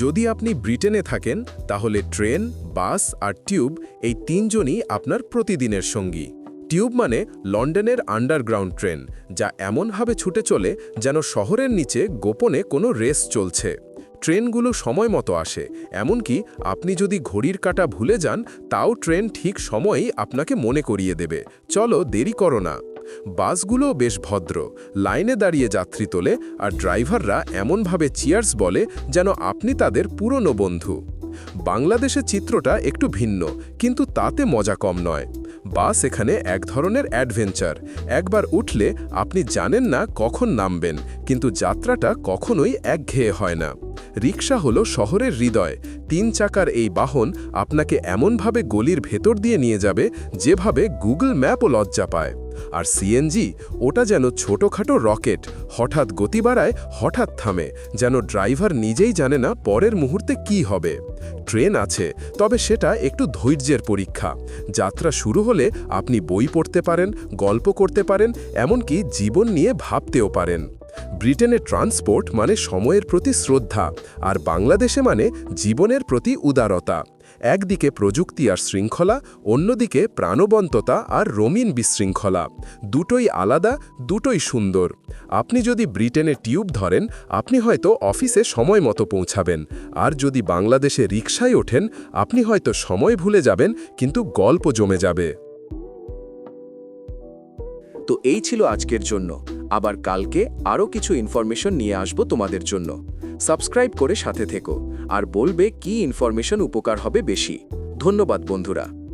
যদি আপনি ব্রিটেনে থাকেন, তাহলে ট্রেন, বাস আর টিউব এই তিনজনই আপনার প্রতিদিনের সঙ্গী। টিউব মানে লন্ডনের আন্ডারগ্রাউন্ড ট্রেন, যা এমনভাবে ছুটে চলে যেন শহরের নিচে গোপনে কোনো রেস চলছে। ট্রেনগুলো সময় মতো আসে, এমনকি আপনি যদি ঘড়ির কাটা ভুলে যান, তাও ট্রেন ঠিক সময়েই আপনাকে মনে করিয়ে দেবে। চলো দেরি করো না। বাসগুলোও বেশ ভদ্র। লাইনে দাঁড়িয়ে যাত্রী তোলে আর ড্রাইভাররা এমনভাবে চিয়ার্স বলে যেন আপনি তাদের পুরনো বন্ধু। বাংলাদেশের চিত্রটা একটু ভিন্ন, কিন্তু তাতে মজা কম নয়। বাস এখানে এক ধরনের অ্যাডভেঞ্চার। একবার উঠলে আপনি জানেন না কখন নামবেন, কিন্তু যাত্রাটা কখনোই একঘেয়ে হয় না। রিক্সা হলো শহরের হৃদয়। তিন চাকার এই বাহন আপনাকে এমনভাবে গলির ভেতর দিয়ে নিয়ে যাবে যেভাবে গুগল ম্যাপও লজ্জা পায়। আর সিএনজি, ওটা যেন ছোটোখাটো রকেট, হঠাৎ গতি বাড়ায়, হঠাৎ থামে, যেন ড্রাইভার নিজেই জানে না পরের মুহূর্তে কি হবে। ট্রেন আছে, তবে সেটা একটু ধৈর্যের পরীক্ষা। যাত্রা শুরু হলে আপনি বই পড়তে পারেন, গল্প করতে পারেন, এমনকি জীবন নিয়ে ভাবতেও পারেন। ব্রিটেনে ট্রান্সপোর্ট মানে সময়ের প্রতি শ্রদ্ধা, আর বাংলাদেশে মানে জীবনের প্রতি উদারতা। একদিকে প্রযুক্তি আর শৃঙ্খলা, অন্যদিকে প্রাণবন্ততা আর রঙিন বিশৃঙ্খলা। দুটোই আলাদা, দুটোই সুন্দর। আপনি যদি ব্রিটেনে টিউব ধরেন, আপনি হয়তো অফিসে সময় মতো পৌঁছাবেন। আর যদি বাংলাদেশে রিক্সায় ওঠেন, আপনি হয়তো সময় ভুলে যাবেন, কিন্তু গল্প জমে যাবে। তো এই ছিল আজকের জন্য। আবার কালকে আরও কিছু ইনফরমেশন নিয়ে আসব তোমাদের জন্য। সাবস্ক্রাইব করে সাথে থেকো। আর বলবে কি ইনফরমেশন উপকার হবে বেশি। ধন্যবাদ বন্ধুরা।